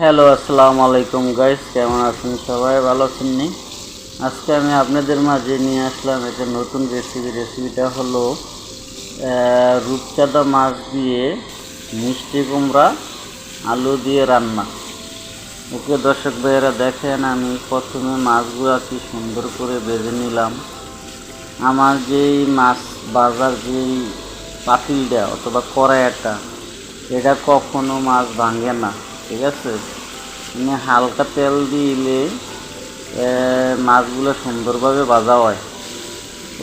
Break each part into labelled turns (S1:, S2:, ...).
S1: Hello আসসালামু আলাইকুম guys কেমন আছেন সবাই? ভালো আছেন নি? আজকে আমি আপনাদের মাঝে নিয়ে আসলাম একটা নতুন রেসিপি রেসিপিটা হলো রূপচাঁদা মাছ দিয়ে মিষ্টি কুমড়া, আলু দিয়ে রান্না। ওকে, দর্শক ভাইয়েরা, দেখেন আমি প্রথমে মাছগুলো কি সুন্দর করে বেজে নিলাম। আমার যেই মাছ, বাজার যেই পাতিলটা অথবা কড়াইটা, এটা কখনো মাছ ভাঙে না। ঠিক আছে? হালকা তেল দিলে মাছগুলো সুন্দরভাবে ভাজা হয়।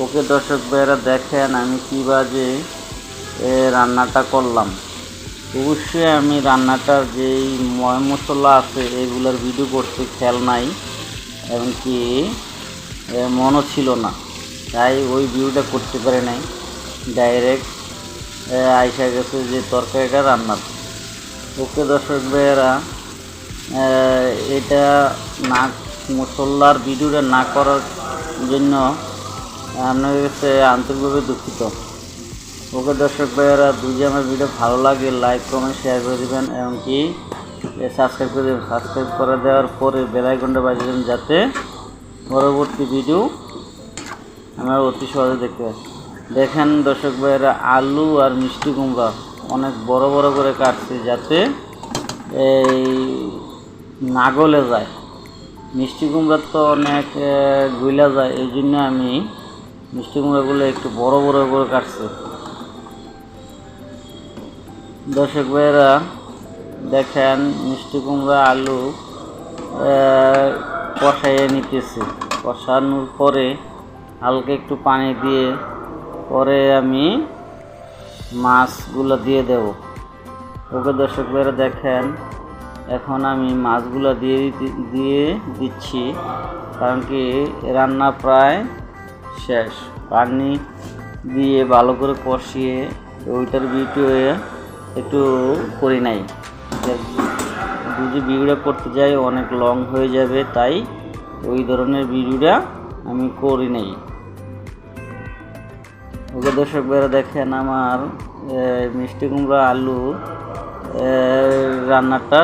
S1: ওকে দর্শক ভাইয়েরা, দেখেন আমি কী বাজে রান্নাটা করলাম। অবশ্যই আমি রান্নাটার যেই ময় মশলা আছে, এগুলোর ভিডিও করতে খেয়াল নাই এমনকি মনও ছিল না। তাই ওই ভিডিওটা করতে পারে নাই। ডাইরেক্ট আইসা গেছে যে তরকারিটা রান্নার। ওকে দর্শক ভাইয়েরা এটা না মশলার ভিডিওটা না করার জন্য আপনাদের কাছে আন্তরিকভাবে দুঃখিত। ওকে দর্শক ভাইয়েরা, যদি আমার ভিডিও ভালো লাগে লাইক কমেন্ট শেয়ার করে দেবেন এমনকি সাবস্ক্রাইব করে দেবেন। সাবস্ক্রাইব করে দেওয়ার পরে বেলাইকনটা বাজিয়ে দেবেন যাতে পরবর্তী ভিডিও আমরা অতি সহজে দেখতে দেখেন দর্শক ভাইয়েরা, আলু আর মিষ্টি কুমড়া। অনেক বড় বড় করে কাটছে যাতে এই না গলে যায়। মিষ্টি কুমড়া তো অনেক গুইলা যায়, এই জন্য আমি মিষ্টি কুমড়াগুলো একটু বড় বড় করে কাটছি। দর্শক ভাইয়েরা, দেখেন মিষ্টি কুমড়া আলু কষাইয়ে নিতেছি। কষানোর পরে হালকা একটু পানি দিয়ে পরে আমি মাছগুলো দিয়ে দেব। ওকে দর্শক দেখেন, এখন আমি মাছগুলো দিয়ে দিয়ে দিচ্ছি, কারণ কি রান্না প্রায় শেষ। পানি দিয়ে ভালো করে কষিয়ে ওইটার ভিডিও একটু করি নাই। যদি ভিডিওটা করতে যাই, অনেক লং হয়ে যাবে, তাই ওই ধরনের ভিডিওটা আমি করি নাই। ওকে দর্শক ভাইরা দেখেন আমার মিষ্টি কুমড়ো আলু রান্নাটা